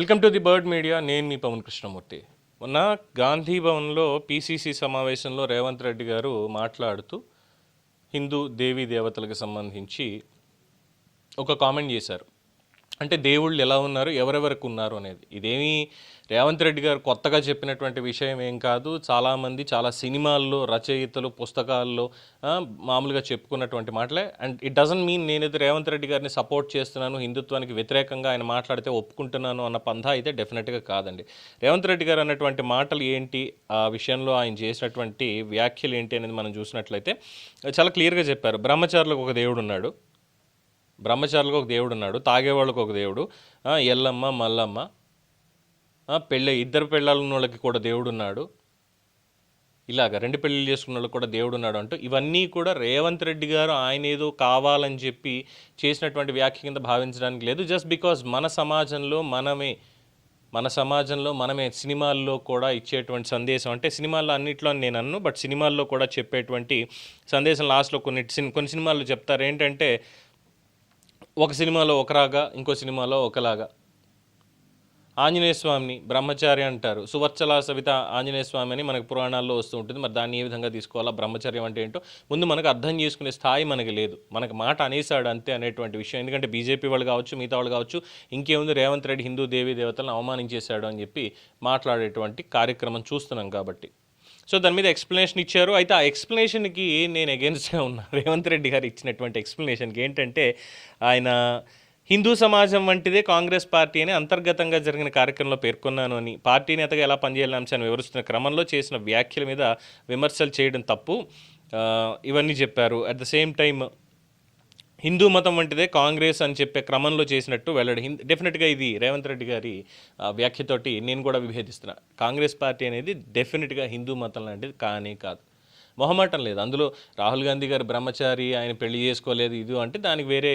Welcome to the Bird Media. నేను మీ పవన్ కృష్ణమూర్తి. మొన్న గాంధీ భవన్లో పీసీసీ సమావేశంలో రేవంత్ రెడ్డి గారు మాట్లాడుతూ హిందూ దేవీ దేవతలకు సంబంధించి ఒక కామెంట్ చేశారు. అంటే దేవుళ్ళు ఎలా ఉన్నారు ఎవరెవరికి ఉన్నారు అనేది. ఇదేమీ రేవంత్ రెడ్డి గారు కొత్తగా చెప్పినటువంటి విషయం ఏం కాదు. చాలామంది చాలా సినిమాల్లో రచయితలు పుస్తకాల్లో మామూలుగా చెప్పుకున్నటువంటి మాటలే. అండ్ ఇట్ డజంట్ మీన్ నేనైతే రేవంత్ రెడ్డి గారిని సపోర్ట్ చేస్తున్నాను హిందుత్వానికి వ్యతిరేకంగా ఆయన మాట్లాడితే ఒప్పుకుంటున్నాను అన్న పంధా అయితే డెఫినెట్గా కాదండి. రేవంత్ రెడ్డి గారు అన్నటువంటి మాటలు ఏంటి ఆ విషయంలో ఆయన చేసినటువంటి వ్యాఖ్యలు ఏంటి అనేది మనం చూసినట్లయితే చాలా క్లియర్గా చెప్పారు. బ్రహ్మచారులకు ఒక దేవుడు ఉన్నాడు. బ్రహ్మచారులకు ఒక దేవుడు ఉన్నాడు. తాగేవాళ్ళకు ఒక దేవుడు. ఎల్లమ్మ మల్లమ్మ పెళ్ళి ఇద్దరు పెళ్ళాలు ఉన్న వాళ్ళకి కూడా దేవుడు ఉన్నాడు ఇలాగ రెండు పెళ్ళిళ్ళు చేసుకున్న వాళ్ళకి కూడా దేవుడు ఉన్నాడు అంటూ ఇవన్నీ కూడా రేవంత్ రెడ్డి గారు ఆయన ఏదో కావాలని చెప్పి చేసినటువంటి వ్యాఖ్య కింద భావించడానికి లేదు. జస్ట్ బికాజ్ మన సమాజంలో మనమే మన సమాజంలో మనమే సినిమాల్లో కూడా ఇచ్చేటువంటి సందేశం అంటే సినిమాల్లో అన్నిట్లో నేను అన్ను బట్ సినిమాల్లో కూడా చెప్పేటువంటి సందేశం లాస్ట్లో కొన్ని కొన్ని సినిమాల్లో చెప్తారు. ఏంటంటే ఒక సినిమాలో ఒకలాగా ఇంకో సినిమాలో ఒకలాగా. ఆంజనేయ స్వామిని బ్రహ్మచారి అంటారు. సువర్చల సవిత ఆంజనేయ స్వామి అని మనకు పురాణాల్లో వస్తూ ఉంటుంది. మరి దాన్ని ఏ విధంగా తీసుకోవాలా? బ్రహ్మచర్యం అంటే ఏంటో ముందు మనకు అర్థం చేసుకునే స్థాయి మనకి లేదు. మనకు మాట అనేసాడు అంతే అనేటువంటి విషయం. ఎందుకంటే బీజేపీ వాళ్ళు కావచ్చు మిగతా వాళ్ళు కావచ్చు ఇంకేముంది? రేవంత్ రెడ్డి హిందూ దేవీ దేవతలను అవమానించేశాడు అని చెప్పి మాట్లాడేటువంటి కార్యక్రమం చూస్తున్నాం కాబట్టి. సో దాని మీద ఎక్స్ప్లెనేషన్ ఇచ్చారు. అయితే ఆ ఎక్స్ప్లెనేషన్కి నేను అగేన్స్ట్గా ఉన్నా రేవంత్ రెడ్డి గారు ఇచ్చినటువంటి ఎక్స్ప్లెనేషన్కి ఏంటంటే ఆయన హిందూ సమాజం వంటిదే కాంగ్రెస్ పార్టీ అని అంతర్గతంగా జరిగిన కార్యక్రమంలో పేర్కొన్నాను అని. పార్టీ నేతగా ఎలా పనిచేయాలని అంశాన్ని వివరిస్తున్న క్రమంలో చేసిన వ్యాఖ్యల మీద విమర్శలు చేయడం తప్పు. ఇవన్నీ చెప్పారు. At the same time Hindu మతం వంటిదే కాంగ్రెస్ అని చెప్పే క్రమంలో చేసినట్టు వెళ్ళడు హింద్ డెఫినెట్గా ఇది రేవంత్ రెడ్డి గారి వ్యాఖ్యతోటి నేను కూడా విభేదిస్తున్నా. కాంగ్రెస్ పార్టీ అనేది డెఫినెట్గా హిందూ మతం లాంటిది కానీ కాదు. మొహమాటం లేదు. అందులో రాహుల్ గాంధీ గారు బ్రహ్మచారి ఆయన పెళ్ళి చేసుకోలేదు ఇది అంటే దానికి వేరే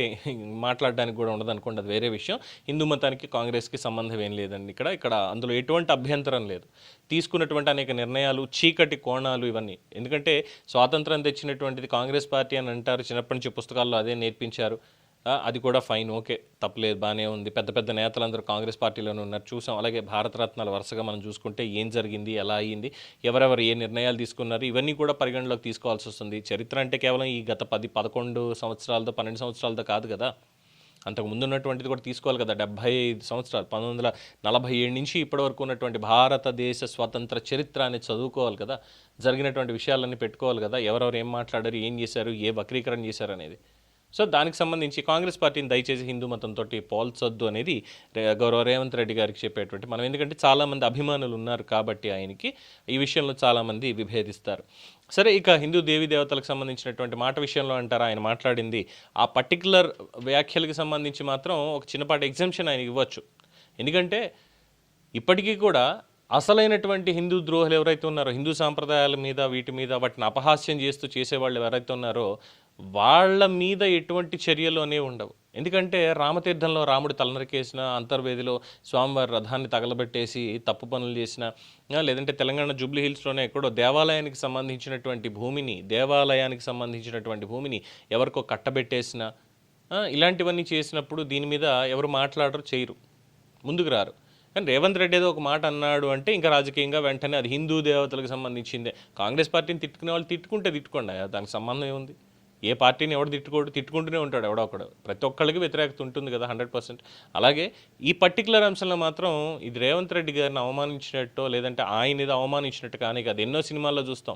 మాట్లాడడానికి కూడా ఉండదు అనుకోండి అది వేరే విషయం. హిందూ మతానికి కాంగ్రెస్కి సంబంధం ఏం లేదండి ఇక్కడ. ఇక్కడ అందులో ఎటువంటి అభ్యంతరం లేదు. తీసుకున్నటువంటి అనేక నిర్ణయాలు చీకటి కోణాలు ఇవన్నీ. ఎందుకంటే స్వాతంత్రం తెచ్చినటువంటిది కాంగ్రెస్ పార్టీ అని అంటారు. చిన్నప్పటి నుంచి పుస్తకాల్లో అదే నేర్పించారు. అది కూడా ఫైన్ ఓకే తప్పలేదు బాగానే ఉంది. పెద్ద పెద్ద నేతలందరూ కాంగ్రెస్ పార్టీలోనే ఉన్నారు. చూసాం. అలాగే భారతరత్నాలు వరుసగా మనం చూసుకుంటే ఏం జరిగింది ఎలా అయ్యింది ఎవరెవరు ఏ నిర్ణయాలు తీసుకున్నారు ఇవన్నీ కూడా పరిగణలోకి తీసుకోవాల్సి వస్తుంది. చరిత్ర అంటే కేవలం ఈ గత పది పదకొండు సంవత్సరాలతో పన్నెండు సంవత్సరాలతో కాదు కదా. అంతకు ముందు ఉన్నటువంటిది కూడా తీసుకోవాలి కదా. డెబ్బై ఐదు సంవత్సరాలు పంతొమ్మిది వందల నలభై ఏడు నుంచి ఇప్పటి వరకు ఉన్నటువంటి భారతదేశ స్వతంత్ర చరిత్ర అనేది చదువుకోవాలి కదా. జరిగినటువంటి విషయాలన్నీ పెట్టుకోవాలి కదా. ఎవరెవరు ఏం మాట్లాడారు ఏం చేశారు ఏ వక్రీకరణ చేశారు అనేది. సో దానికి సంబంధించి కాంగ్రెస్ పార్టీని దయచేసి హిందూ మతంతో పోల్చొద్దు అనేది రే- గౌరవ రేవంత్ రెడ్డి గారికి చెప్పేటువంటి మనం. ఎందుకంటే చాలామంది అభిమానులు ఉన్నారు కాబట్టి ఆయనకి ఈ విషయంలో చాలామంది విభేదిస్తారు. సరే ఇక హిందూ దేవీ దేవతలకు సంబంధించినటువంటి మాట విషయంలో అంటారా? ఆయన మాట్లాడింది ఆ పర్టికులర్ వ్యాఖ్యలకు సంబంధించి మాత్రం ఒక చిన్నపాటి ఎగ్జామ్షన్ ఆయన ఇవ్వచ్చు. ఎందుకంటే ఇప్పటికీ కూడా అసలైనటువంటి హిందూ ద్రోహులు ఎవరైతే ఉన్నారో హిందూ సాంప్రదాయాల మీద వీటి మీద వాటిని అపహాస్యం చేస్తూ చేసేవాళ్ళు ఎవరైతే ఉన్నారో వాళ్ళ మీద ఎటువంటి చర్యలు అనేవి ఉండవు. ఎందుకంటే రామతీర్థంలో రాముడు తలనరికేసిన అంతర్వేదిలో స్వామివారి రథాన్ని తగలబెట్టేసి తప్పు పనులు చేసిన లేదంటే తెలంగాణ జూబ్లీ హిల్స్లోనే ఎక్కడో దేవాలయానికి సంబంధించినటువంటి భూమిని దేవాలయానికి సంబంధించినటువంటి భూమిని ఎవరికో కట్టబెట్టేసిన ఇలాంటివన్నీ చేసినప్పుడు దీని మీద ఎవరు మాట్లాడరు చేయరు. ముందుకు రారు. కానీ రేవంత్ రెడ్డి ఏదో ఒక మాట అన్నాడు అంటే ఇంకా రాజకీయంగా వెంటనే అది హిందూ దేవతలకు సంబంధించిందే. కాంగ్రెస్ పార్టీని తిట్టుకునే వాళ్ళు తిట్టుకుంటే తిట్టుకోండి దానికి సంబంధం ఏముంది? ఏ పార్టీని ఎవడు తిట్టుకోడు తిట్టుకుంటూనే ఉంటాడు ఎవడో ఒకడు. ప్రతి ఒక్కళ్ళకి వ్యతిరేకత ఉంటుంది కదా హండ్రెడ్ పర్సెంట్. అలాగే ఈ పర్టికులర్ అంశంలో మాత్రం ఇది రేవంత్ రెడ్డి గారిని అవమానించినట్టో లేదంటే ఆయన ఇది అవమానించినట్టు కానీ కాదు. ఎన్నో సినిమాల్లో చూస్తాం.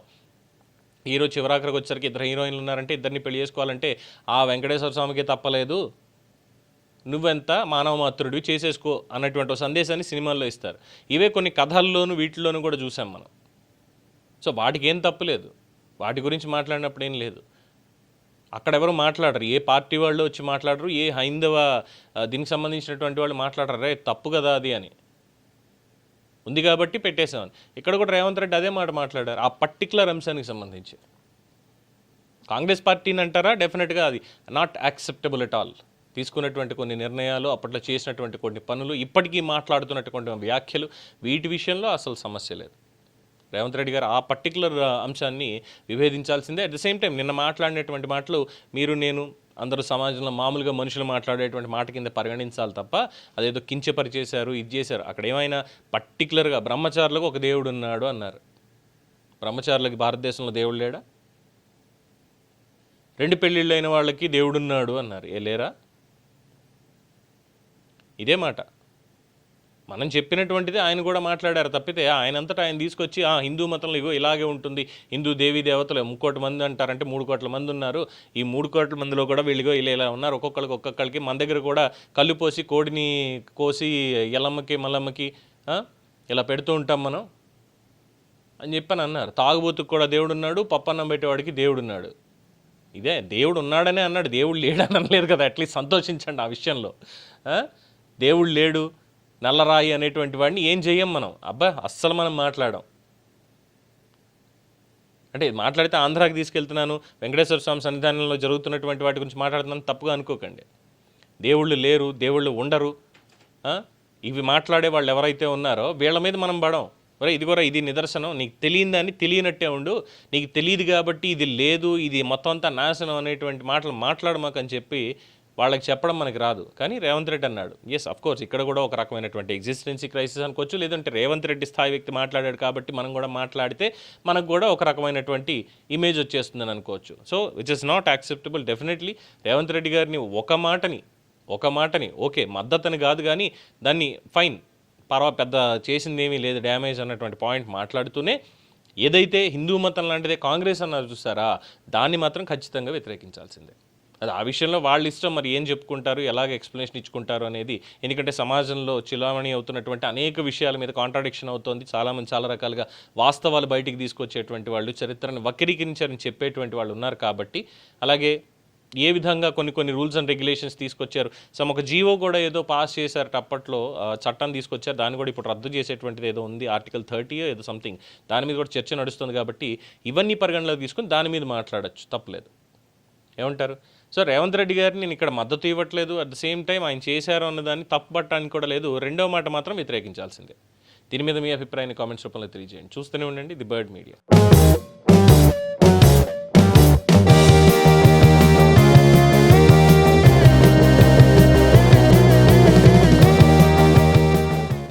హీరో చివరాఖరికి వచ్చేసరికి ఇద్దరు హీరోయిన్లు ఉన్నారంటే ఇద్దరిని పెళ్ళి చేసుకోవాలంటే ఆ వెంకటేశ్వర స్వామికి తప్పలేదు. నువ్వెంత మానవ మాతృడివి చేసేసుకో అన్నటువంటి సందేశాన్ని సినిమాల్లో ఇస్తారు. ఇవే కొన్ని కథల్లోనూ వీటిల్లోనూ కూడా చూసాం మనం. సో వాటికి ఏం తప్పులేదు వాటి గురించి మాట్లాడినప్పుడు ఏం లేదు. అక్కడ ఎవరు మాట్లాడరు. ఏ పార్టీ వాళ్ళు వచ్చి మాట్లాడరు ఏ హైందవ దీనికి సంబంధించినటువంటి వాళ్ళు మాట్లాడరు. రే తప్పు కదా అది అని. ఉంది కాబట్టి పెట్టేశామని ఇక్కడ కూడా రేవంత్ రెడ్డి అదే మాట మాట్లాడారు ఆ పర్టికులర్ అంశానికి సంబంధించి. కాంగ్రెస్ పార్టీని అంటారా? డెఫినెట్గా అది. Not acceptable at all. తీసుకున్నటువంటి కొన్ని నిర్ణయాలు అప్పట్లో చేసినటువంటి కొన్ని పనులు ఇప్పటికీ మాట్లాడుతున్నటువంటి వ్యాఖ్యలు వీటి విషయంలో అసలు సమస్య లేదు. రేవంత్ రెడ్డి గారు ఆ పర్టికులర్ అంశాన్ని విభేదించాల్సిందే. అట్ ద సేమ్ టైం నిన్న మాట్లాడినటువంటి మాటలు మీరు నేను అందరూ సమాజంలో మామూలుగా మనుషులు మాట్లాడేటువంటి మాట కింద పరిగణించాలి తప్ప అదేదో కించపరి చేశారు ఇది చేశారు. అక్కడ ఏమైనా పర్టికులర్గా బ్రహ్మచారులకు ఒక దేవుడు ఉన్నాడు అన్నారు. బ్రహ్మచారులకి భారతదేశంలో దేవుడు లేడా? రెండు పెళ్ళిళ్ళు అయిన వాళ్ళకి దేవుడున్నాడు అన్నారు. ఏ లేరా? ఇదే మాట. మనం చెప్పినటువంటిది ఆయన కూడా మాట్లాడారు. తప్పితే ఆయన అంతటా ఆయన తీసుకొచ్చి ఆ హిందూ మతంలో ఇగో ఇలాగే ఉంటుంది. హిందూ దేవీ దేవతలు ముక్కోటి మంది అంటారంటే మూడు కోట్ల మంది ఉన్నారు. ఈ మూడు కోట్ల మందిలో కూడా వీళ్ళిగో ఇలా ఇలా ఉన్నారు. ఒక్కొక్కరికి ఒక్కొక్కరికి మన దగ్గర కూడా కళ్ళు పోసి కోడిని కోసి ఎల్లమ్మకి మల్లమ్మకి ఇలా పెడుతూ ఉంటాం మనం. అని చెప్పని అన్నారు. తాగుబోతుకు కూడా దేవుడు ఉన్నాడు పప్పన్నం పెట్టేవాడికి దేవుడు ఉన్నాడు ఇదే దేవుడు ఉన్నాడనే అన్నాడు. దేవుడు లేడని అనలేదు కదా. అట్లీస్ట్ సంతోషించండి ఆ విషయంలో. దేవుడు లేడు. నల్లరాయి అనేటువంటి వాడిని ఏం చేయం మనం? అబ్బా అస్సలు మనం మాట్లాడాం. అంటే మాట్లాడితే ఆంధ్రాకి తీసుకెళ్తున్నాను వెంకటేశ్వర స్వామి సన్నిధానంలో జరుగుతున్నటువంటి వాటి గురించి మాట్లాడుతున్నాను తప్పుగా అనుకోకండి. దేవుళ్ళు లేరు దేవుళ్ళు ఉండరు. ఇవి మాట్లాడే వాళ్ళు ఎవరైతే ఉన్నారో వీళ్ళ మీద మనం పడం. ఒరే ఇది కూడా ఇది నిదర్శనం. నీకు తెలియదని తెలియనట్టే ఉండు. నీకు తెలియదు కాబట్టి ఇది లేదు ఇది మొత్తం అంతా నాశనం అనేటువంటి మాటలు మాట్లాడమాకని చెప్పి వాళ్ళకి చెప్పడం మనకి రాదు. కానీ రేవంత్ రెడ్డి అన్నాడు ఎస్ అఫ్ కోర్స్ ఇక్కడ కూడా ఒక రకమైనటువంటి ఎగ్జిస్టెన్సీ క్రైసిస్ అనుకోవచ్చు లేదంటే రేవంత్ రెడ్డి స్థాయి వ్యక్తి మాట్లాడాడు కాబట్టి మనం కూడా మాట్లాడితే మనకు కూడా ఒక రకమైనటువంటి ఇమేజ్ వచ్చేస్తుందని అనుకోవచ్చు. So which is not acceptable definitely Revanth Reddy గారిని ఒక మాటని ఒక మాటని ఓకే మద్దతుని కాదు కానీ దాన్ని ఫైన్ పర్వా పెద్ద చేసింది ఏమీ లేదు డ్యామేజ్ అన్నటువంటి పాయింట్ మాట్లాడుతూనే ఏదైతే హిందూ మతం లాంటిదే కాంగ్రెస్ అన్నారు చూసారా దాన్ని మాత్రం ఖచ్చితంగా వ్యతిరేకించాల్సిందే. అది ఆ విషయంలో వాళ్ళ ఇష్టం మరి ఏం చెప్పుకుంటారు ఎలాగ ఎక్స్ప్లెనేషన్ ఇచ్చుకుంటారు అనేది ఎందుకంటే సమాజంలో చిలామణి అవుతున్నటువంటి అనేక విషయాల మీద కాంట్రాడిక్షన్ అవుతోంది. చాలామంది చాలా రకాలుగా వాస్తవాలు బయటికి తీసుకొచ్చేటువంటి వాళ్ళు చరిత్రను వక్రీకరించారని చెప్పేటువంటి వాళ్ళు ఉన్నారు కాబట్టి అలాగే ఏ విధంగా కొన్ని కొన్ని రూల్స్ అండ్ రెగ్యులేషన్స్ తీసుకొచ్చారు. సో ఒక జీవో కూడా ఏదో పాస్ చేశారట అప్పట్లో చట్టం తీసుకొచ్చారు. దాన్ని కూడా ఇప్పుడు రద్దు చేసేటువంటిది ఏదో ఉంది ఆర్టికల్ థర్టీ ఏదో సంథింగ్ దాని మీద కూడా చర్చ నడుస్తుంది కాబట్టి ఇవన్నీ పరిగణలోకి తీసుకుని దాని మీద మాట్లాడచ్చు. తప్పలేదు. ఏమంటారు? సో రేవంత్ రెడ్డి గారిని నేను ఇక్కడ మద్దతు ఇవ్వట్లేదు. అట్ ద సేమ్ టైం ఆయన చేశారు అన్నదాన్ని తప్పుపట్టడానికి కూడా లేదు. రెండో మాట మాత్రం వ్యతిరేకించాల్సిందే. దీని మీద మీ అభిప్రాయాన్ని కామెంట్స్ రూపంలో తెలియజేయండి. చూస్తూనే ఉండండి. The Bird Media.